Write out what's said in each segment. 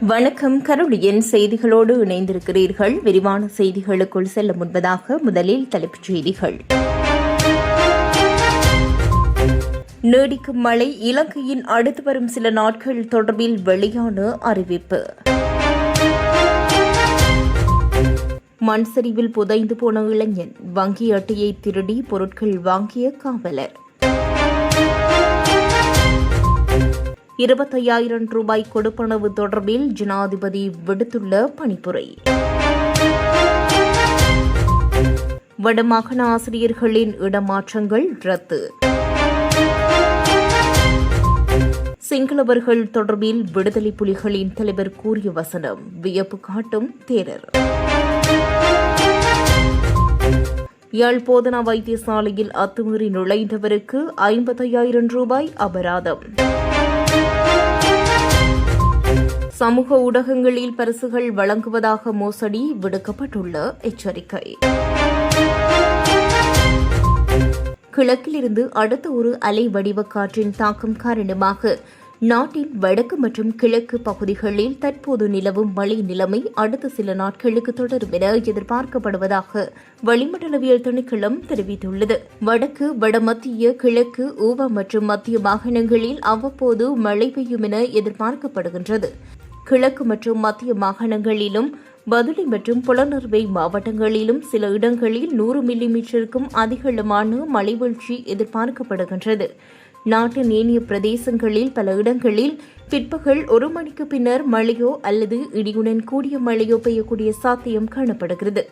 வணக்கம். கருளியின் செய்திகளோடு இணைந்திருக்கிறீர்கள். விரிவான செய்திகளுக்குள் செல்ல முன்பதாக முதலில் தலைப்புச் செய்திகள். நீடிக்கும் மழை இலங்கையின் அடுத்து வரும் சில நாட்கள் தொடர்பில் வெளியான அறிவிப்பு. மண் சரிவில் புதைந்து போன இளைஞன் வங்கி அட்டையை திருடி பொருட்கள் வாங்கிய காவலர். இருபத்தையாயிரம் ரூபாய் கொடுப்பனவு தொடர்பில் ஜனாதிபதி விடுத்துள்ள பணிப்புரை. வடமாகாண ஆசிரியர்களின் இடமாற்றங்கள் ரத்து. சிங்களவர்கள் தொடர்பில் விடுதலை புலிகளின் தலைவர் கூறிய வசனம் வியப்பு காட்டும் தேரர். யாழ் போதனா வைத்தியசாலையில் அத்துமீறி நுழைந்தவருக்கு ஐம்பத்தையாயிரம் ரூபாய் அபராதம். சமூக ஊடகங்களில் பரிசுகள் வழங்குவதாக மோசடி விடுக்கப்பட்டுள்ள எச்சரிக்கை. கிழக்கிலிருந்து அடுத்த ஒரு அலை வடிவ காற்றின் தாக்கம் காரணமாக நாட்டின் வடக்கு மற்றும் கிழக்கு பகுதிகளில் தற்போது நிலவும் மழை நிலைமை அடுத்த சில நாட்களுக்கு தொடரும் என எதிர்பார்க்கப்படுவதாக வளிமண்டலவியல் திணைக்களம் தெரிவித்துள்ளது. வடக்கு வடமத்திய கிழக்கு ஊவா மற்றும் மத்திய மாகாணங்களில் அவ்வப்போது மழை பெய்யும் என எதிர்பார்க்கப்படுகின்றது. கிழக்கு மற்றும் மத்திய மாகாணங்களிலும் பதுளி மற்றும் புலனர்வை மாவட்டங்களிலும் சில இடங்களில் நூறு மில்லிமீட்டருக்கும் அதிகளமான மழை வீழ்ச்சி எதிர்பார்க்கப்படுகின்றது. நாட்டின் ஏனைய பிரதேசங்களில் பல இடங்களில் பிற்பகல் ஒரு மணிக்கு பின்னர் மழையோ அல்லது இடியுடன் கூடிய மழையோ பெய்யக்கூடிய சாத்தியம் காணப்படுகிறது.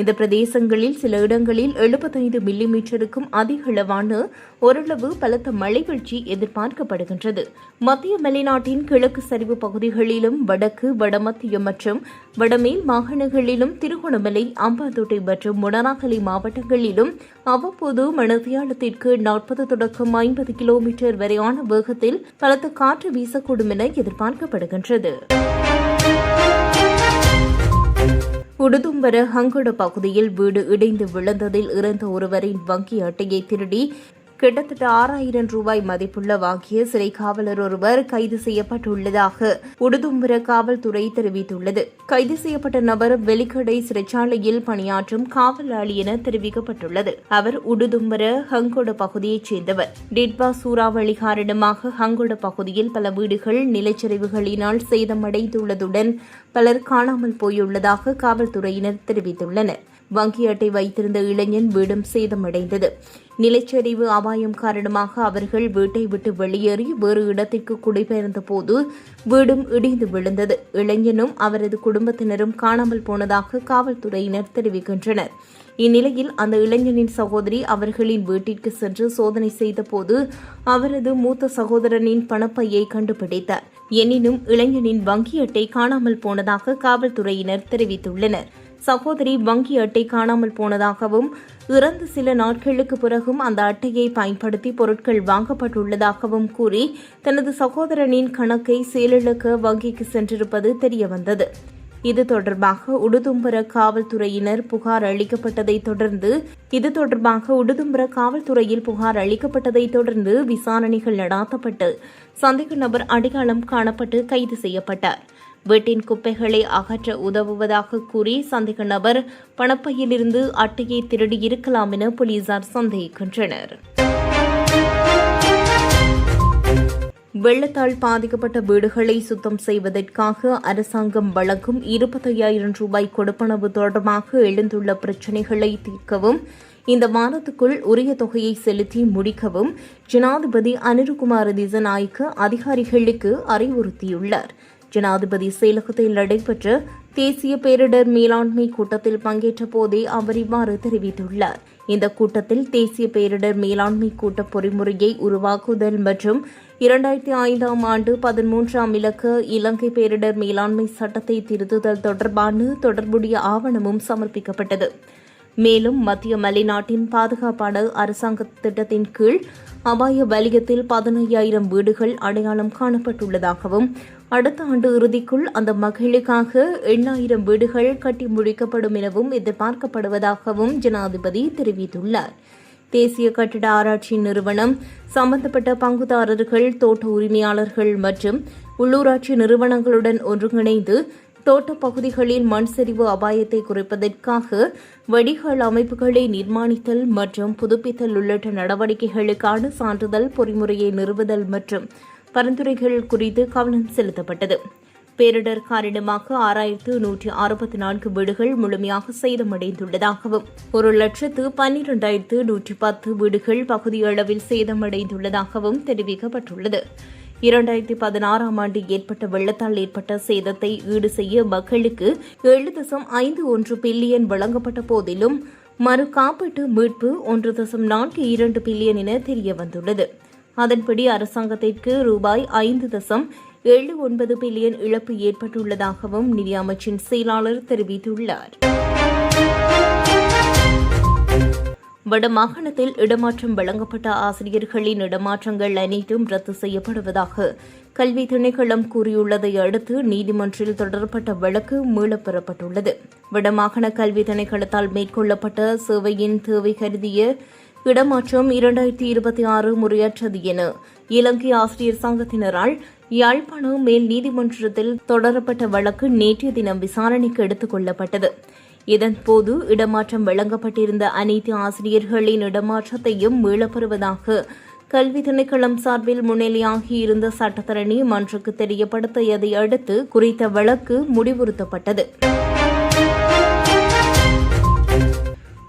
இந்த பிரதேசங்களில் சில இடங்களில் எழுபத்தைந்து மில்லிமீட்டருக்கும் அதிக அளவான ஓரளவு பலத்த மழை வீழ்ச்சி எதிர்பார்க்கப்படுகின்றது. மத்திய மலைநாட்டின் கிழக்கு சரிவு பகுதிகளிலும் வடக்கு வடமத்திய மற்றும் வடமேல் மாகாணங்களிலும் திருகோணமலை அம்பாந்தோட்டை மற்றும் முனராகலை மாவட்டங்களிலும் அவ்வப்போது மணத்தியாலத்திற்கு நாற்பது தொடக்கம் ஐம்பது கிலோமீட்டர் வரையான வேகத்தில் பலத்த காற்று வீசக்கூடும் என எதிர்பார்க்கப்படுகின்றது. குடுதும்பர ஹங்கொட பகுதியில் வீடு இடிந்து விழுந்ததில் இறந்த ஒருவரின் வங்கி அட்டையை திருடி கிட்டத்தட்ட ஆறாயிரம் ரூபாய் மதிப்புள்ள வாங்கிய சிறை காவலர் ஒருவர் கைது செய்யப்பட்டுள்ளதாக உடுதும்புர காவல்துறை தெரிவித்துள்ளது. கைது செய்யப்பட்ட நபர் வெலிக்கடை சிறைச்சாலையில் பணியாற்றும் காவலாளி என தெரிவிக்கப்பட்டுள்ளது. அவர் உடுதும்புர ஹங்கொட பகுதியைச் சேர்ந்தவர். டிட்பா சூறாவளி காரணமாக ஹங்கொட பகுதியில் பல வீடுகள் நிலச்சரிவுகளினால் சேதமடைந்துள்ளதுடன் பலர் காணாமல் போயுள்ளதாக காவல்துறையினர் தெரிவித்துள்ளனர். வங்கி அட்டை வைத்திருந்த இளைஞன் வீடும் சேதமடைந்தது. நிலச்சரிவு அபாயம் காரணமாக அவர்கள் வீட்டை விட்டு வெளியேறி வேறு இடத்திற்கு குடிபெயர்ந்த போது வீடும் இடிந்து விழுந்தது. இளைஞனும் அவரது குடும்பத்தினரும் காணாமல் போனதாக காவல்துறையினர் தெரிவிக்கின்றனர். இந்நிலையில் அந்த இளைஞனின் சகோதரி அவர்களின் வீட்டிற்கு சென்று சோதனை செய்தபோது அவரது மூத்த சகோதரனின் பணப்பையை கண்டுபிடித்தார். எனினும் இளைஞனின் வங்கி அட்டை காணாமல் போனதாக காவல்துறையினர் தெரிவித்துள்ளனர். சகோதரி வங்கி அட்டை காணாமல் போனதாகவும் இறந்து சில நாட்களுக்கு பிறகும் அந்த அட்டையை பயன்படுத்தி பொருட்கள் வாங்கப்பட்டுள்ளதாகவும் கூறி தனது சகோதரனின் கணக்கை செயலிழக்க வங்கிக்கு சென்றிருப்பது தெரியவந்தது. இது தொடர்பாக உடுதும்பர காவல்துறையினர் புகார் அளிக்கப்பட்டதை தொடர்ந்து இது தொடர்பாக உடுதும்பர காவல்துறையில் புகார் அளிக்கப்பட்டதை தொடர்ந்து விசாரணைகள் நடாத்தப்பட்டு சந்தேக நபர் அடையாளம் காணப்பட்டு கைது செய்யப்பட்டார். வீட்டின் குப்பைகளை அகற்ற உதவுவதாக கூறி சந்தேக நபர் பணப்பையிலிருந்து அட்டையை திருடி இருக்கலாம் என போலீசார் சந்தேகிக்கின்றனர். வெள்ளத்தால் பாதிக்கப்பட்ட வீடுகளை சுத்தம் செய்வதற்காக அரசாங்கம் வழங்கும் இருபத்தையாயிரம் ரூபாய் கொடுப்பனவு தொடர்பாக எழுந்துள்ள பிரச்சினைகளை தீர்க்கவும் இந்த மாதத்துக்குள் உரிய தொகையை செலுத்தி முடிக்கவும் ஜனாதிபதி அனிருகுமார் திசநாய்க்கு அதிகாரிகளுக்கு அறிவுறுத்தியுள்ளார். ஜனாதிபதி செயலகத்தில் நடைபெற்ற தேசிய பேரிடர் மேலாண்மை கூட்டத்தில் பங்கேற்ற போதே அவர் இவ்வாறு தெரிவித்துள்ளார். இந்த கூட்டத்தில் தேசிய பேரிடர் மேலாண்மை கூட்ட பொறிமுறையை உருவாக்குதல் மற்றும் இரண்டாயிரத்தி ஐந்தாம் ஆண்டு பதிமூன்றாம் இலக்க இலங்கை பேரிடர் மேலாண்மை சட்டத்தை திருத்துதல் தொடர்பான தொடர்புடைய ஆவணமும் சமர்ப்பிக்கப்பட்டது. மேலும் மத்திய மலைநாட்டின் பாதுகாப்பான அரசாங்க திட்டத்தின் கீழ் அபாய வலயத்தில் பதினையாயிரம் வீடுகள் அடையாளம் காணப்பட்டுள்ளதாகவும் அடுத்த ஆண்டு இறுதிக்குள் அந்த மகளிருக்காக எண்ணாயிரம் வீடுகள் கட்டி முடிக்கப்படும் எனவும் எதிர்பார்க்கப்படுவதாகவும் ஜனாதிபதி தெரிவித்துள்ளார். தேசிய கட்டிட ஆராய்ச்சி நிறுவனம் சம்பந்தப்பட்ட பங்குதாரர்கள் தோட்ட உரிமையாளர்கள் மற்றும் உள்ளூராட்சி நிறுவனங்களுடன் ஒருங்கிணைந்து தோட்டப் பகுதிகளில் மண் சரிவு அபாயத்தை குறைப்பதற்காக வடிகால் அமைப்புகளை நிர்மாணித்தல் மற்றும் புதுப்பித்தல் உள்ளிட்ட நடவடிக்கைகளுக்கான சான்றிதழ் பொறிமுறையை நிறுவுதல் மற்றும் பரிந்துரைகள் குறித்து கவனம் செலுத்தப்பட்டது. பேரிடர் காரணமாக ஆறாயிரத்து நூற்றி அறுபத்தி நான்கு வீடுகள் முழுமையாக சேதமடைந்துள்ளதாகவும் ஒரு லட்சத்து பன்னிரண்டாயிரத்து நூற்றி பத்து வீடுகள் பகுதியளவில் சேதமடைந்துள்ளதாகவும் தெரிவிக்கப்பட்டுள்ளது. இரண்டாயிரத்தி பதினாறாம் ஆண்டு ஏற்பட்ட வெள்ளத்தால் ஏற்பட்ட சேதத்தை ஈடு செய்ய மக்களுக்கு ஏழு தசம் ஐந்து ஒன்று பில்லியன் வழங்கப்பட்ட போதிலும் மறு காப்பீட்டு மீட்பு ஒன்று தசம் நான்கு இரண்டு பில்லியன் என தெரியவந்துள்ளது அதன்படி அரசாங்கத்திற்கு ரூபாய் ஐந்து தசம் ஏழு ஒன்பது பில்லியன் இழப்பு ஏற்பட்டுள்ளதாகவும் நிதியமைச்சின் செயலாளர் தெரிவித்துள்ளார். வடமாகாணத்தில் இடமாற்றம் வழங்கப்பட்ட ஆசிரியர்களின் இடமாற்றங்கள் அனைத்தும் ரத்து செய்யப்படுவதாக கல்வி திணைக்களம் கூறியுள்ளதை அடுத்து நீதிமன்றில் தொடரப்பட்ட வழக்கு மீளப்பெறப்பட்டுள்ளது. வடமாகாண கல்வி திணைக்களத்தால் மேற்கொள்ளப்பட்ட சேவையின் தேவை கருதிய இடமாற்றம் இரண்டாயிரத்தி இருபத்தி ஆறு முறையற்றது என இலங்கை ஆசிரியர் சங்கத்தினரால் யாழ்ப்பாணம் மேல் நீதிமன்றத்தில் தொடரப்பட்ட வழக்கு நேற்றைய தினம் விசாரணைக்கு எடுத்துக் கொள்ளப்பட்டது. இதன்போது இடமாற்றம் வழங்கப்பட்டிருந்த அனைத்து ஆசிரியர்களின் இடமாற்றத்தையும் மீளப்பெறுவதாக கல்வி திணைக்களம் சார்பில் முன்னிலையாகியிருந்த சட்டத்தரணி மன்றுக்கு தெரியப்படுத்தியதை அடுத்து குறித்த வழக்கு முடிவுறுத்தப்பட்டது.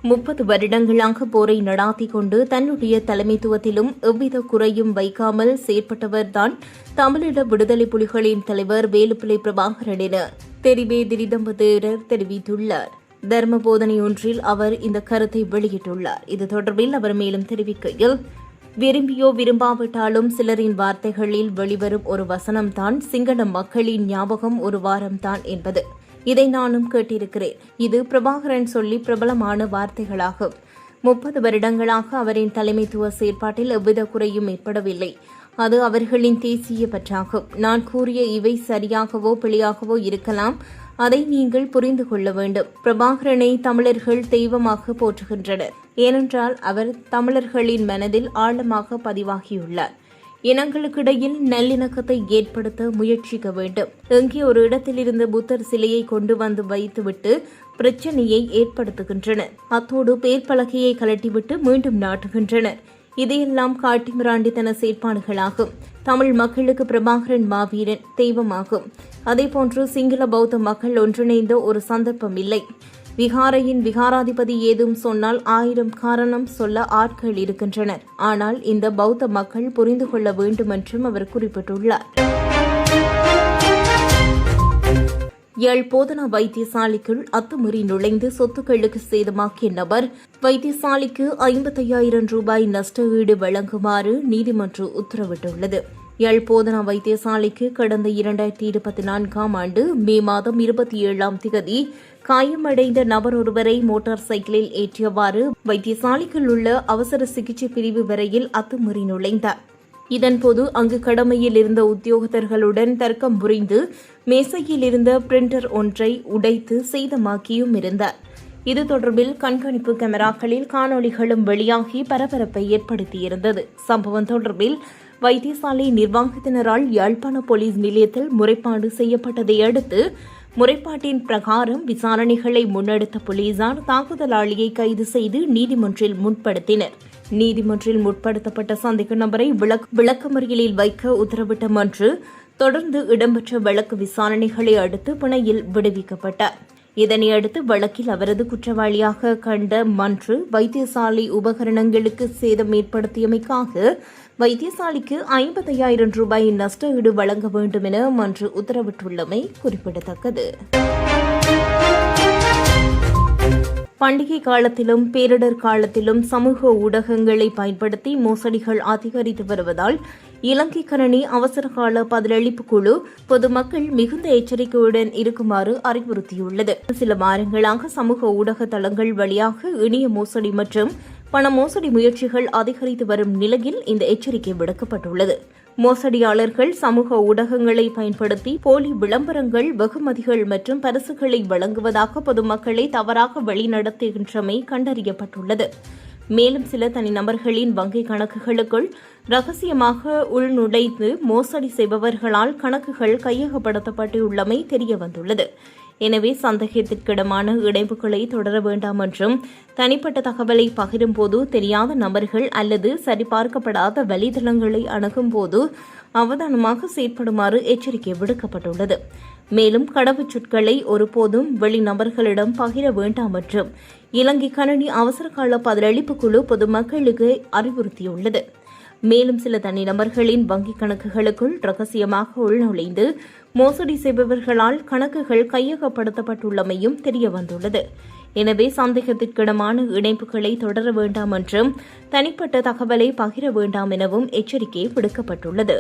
முப்பது வருடங்களாக போரை நடாத்தி கொண்டு தன்னுடைய தலைமைத்துவத்திலும் எவ்வித குறையும் வைக்காமல் செயற்பட்டவர்தான் தமிழீழ விடுதலை புலிகளின் தலைவர் வேலுப்பிள்ளை பிரபாகரன் என தெரிவே திரிதம்பதேரர் தெரிவித்துள்ளார். தர்ம போதனை ஒன்றில் அவர் இந்த கருத்தை வெளியிட்டுள்ளார். இது தொடர்பில் அவர் மேலும் தெரிவிக்கையில் விரும்பியோ விரும்பாவிட்டாலும் சிலரின் வார்த்தைகளில் வெளிவரும் ஒரு வசனம்தான் சிங்கள மக்களின் ஞாபகம் ஒரு வாரம்தான் என்பது. இதை நானும் கேட்டிருக்கிறேன். இது பிரபாகரன் சொல்லி பிரபலமான வார்த்தைகளாகும். முப்பது வருடங்களாக அவரின் தலைமைத்துவ செயற்பாட்டில் எவ்வித குறையும் ஏற்படவில்லை. அது அவர்களின் தேசிய பற்றாகும். நான் கூறிய இவை சரியாகவோ பிழையாகவோ இருக்கலாம். அதை நீங்கள் புரிந்து கொள்ள வேண்டும். பிரபாகரனை தமிழர்கள் தெய்வமாக போற்றுகின்றனர். ஏனென்றால் அவர் தமிழர்களின் மனதில் ஆழமாக பதிவாகியுள்ளார். இனங்களுக்கிடையில் நல்லிணக்கத்தை ஏற்படுத்த முயற்சிக்க வேண்டும். எங்கே ஒரு இடத்திலிருந்து புத்தர் சிலையை கொண்டு வந்து வைத்துவிட்டு பிரச்சனையை ஏற்படுத்துகின்றனர் அத்தோடு பேர் பலகையை கலட்டிவிட்டு மீண்டும் நாட்டுகின்றனர். இதையெல்லாம் காட்டி மிராண்டித்தன செயற்பாடுகளாகும். தமிழ் மக்களுக்கு பிரபாகரன் மாவீரன் தெய்வமாகும். அதேபோன்று சிங்கள பௌத்த மக்கள் ஒன்றிணைந்த ஒரு சந்தர்ப்பம் இல்லை. விகாரையின் விகாராதிபதி ஏதும் சொன்னால் ஆயிரம் காரணம் சொல்ல ஆட்கள் இருக்கின்றனர். ஆனால் இந்த பௌத்த மக்கள் புரிந்து கொள்ள வேண்டும் என்றும் அவர் குறிப்பிட்டுள்ளார். யாழ் போதனா வைத்தியசாலைக்குள் அத்துமீறி நுழைந்து சொத்துக்களுக்கு சேதமாக்கிய நபர் வைத்தியசாலைக்கு ஐம்பத்தையாயிரம் ரூபாய் நஷ்ட ஈடு வழங்குமாறு நீதிமன்றம் உத்தரவிட்டுள்ளது. எல் போதனா வைத்தியசாலைக்கு கடந்த இரண்டாயிரத்தி இருபத்தி நான்காம் ஆண்டு மே மாதம் இருபத்தி ஏழாம் திகதி காயமடைந்த நபர் ஒருவரை மோட்டார் சைக்கிளில் ஏற்றியவாறு வைத்தியசாலைக்குள் உள்ள அவசர சிகிச்சை பிரிவு வரையில் அத்துமுறி நுழைந்தார். இதன்போது அங்கு கடமையில் இருந்த உத்தியோகத்தர்களுடன் தர்க்கம் புரிந்து மேசையில் இருந்த பிரிண்டர் ஒன்றை உடைத்து சேதமாக்கியும் இருந்தார். இது தொடர்பில் கண்காணிப்பு கேமராக்களில் காணொலிகளும் வெளியாகி பரபரப்பை ஏற்படுத்தியிருந்தது. சம்பவம் தொடர்பில் வைத்தியசாலை நிர்வாகத்தினரால் யாழ்ப்பாண போலீஸ் நிலையத்தில் முறைப்பாடு செய்யப்பட்டதை அடுத்து முறைப்பாட்டின் பிரகாரம் விசாரணைகளை முன்னெடுத்த போலீசார் தாக்குதலாளியை கைது செய்து நீதிமன்றில் முற்படுத்தினர். நீதிமன்றில் முற்படுத்தப்பட்ட சந்தேக நபரை விளக்கமறியலில் வைக்க உத்தரவிட்ட மன்று தொடர்ந்து இடம்பெற்ற வழக்கு விசாரணைகளை அடுத்து பிணையில் விடுவிக்கப்பட்டார். இதனையடுத்து வழக்கில் அவரது குற்றவாளியாக கண்ட மன்று வைத்தியசாலை உபகரணங்களுக்கு சேதம் ஏற்படுத்தியமைக்காக வைத்தியசாலைக்கு ஐம்பத்தையாயிரம் ரூபாய் நஷ்ட ஈடு வழங்க வேண்டும் என மன்று உத்தரவிட்டுள்ளமை குறிப்பிடத்தக்கது. பண்டிகை காலத்திலும் பேரிடர் காலத்திலும் சமூக ஊடகங்களை பயன்படுத்தி மோசடிகள் அதிகரித்து வருவதால் இலங்கை கணனி அவசரகால பதிலளிப்பு குழு பொதுமக்கள் மிகுந்த எச்சரிக்கையுடன் இருக்குமாறு அறிவுறுத்தியுள்ளது. சில வாரங்களாக சமூக ஊடக தளங்கள் வழியாக இணைய மோசடி மற்றும் பண மோசடி முயற்சிகள் அதிகரித்து வரும் நிலையில் இந்த எச்சரிக்கை விடுக்கப்பட்டுள்ளது. மோசடியாளர்கள் சமூக ஊடகங்களை பயன்படுத்தி போலி விளம்பரங்கள் வெகுமதிகள் மற்றும் பரிசுகளை வழங்குவதாக பொதுமக்களை தவறாக வழிநடத்துகின்றமை கண்டறியப்பட்டுள்ளது. மேலும் சில தனிநபர்களின் வங்கிக் கணக்குகளுக்குள் ரகசியமாக உள்நுழைந்து மோசடி செய்பவர்களால் கணக்குகள் கையகப்படுத்தப்பட்டுள்ளமை தெரியவந்துள்ளது. எனவே சந்தேகத்திற்கிடமான இணைப்புகளை தொடர வேண்டாம் என்றும் தனிப்பட்ட தகவலை பகிரும்போது தெரியாத நபர்கள் அல்லது சரிபார்க்கப்படாத வலைதளங்களை அணுகும்போது அவதானமாக செயற்படுமாறு எச்சரிக்கை விடுக்கப்பட்டுள்ளது. மேலும் கடவுச்சொற்களை ஒருபோதும் வெளிநபர்களிடம் பகிர வேண்டாம் என்றும் இலங்கை கணனி அவசரகால பதிலளிப்பு குழு பொதுமக்களுக்கு அறிவுறுத்தியுள்ளது. மேலும் சில தனிநபர்களின் வங்கிக் கணக்குகளுக்குள் ரகசியமாக உள்நுழைந்து மோசடி செய்பவர்களால் கணக்குகள் கையகப்படுத்தப்பட்டுள்ளமையும் தெரியவந்துள்ளது. எனவே சந்தேகத்திற்கிடமான இணைப்புகளை தொடர வேண்டாம் என்றும் தனிப்பட்ட தகவலை பகிர வேண்டாம் எனவும் எச்சரிக்கை விடுக்கப்பட்டுள்ளது.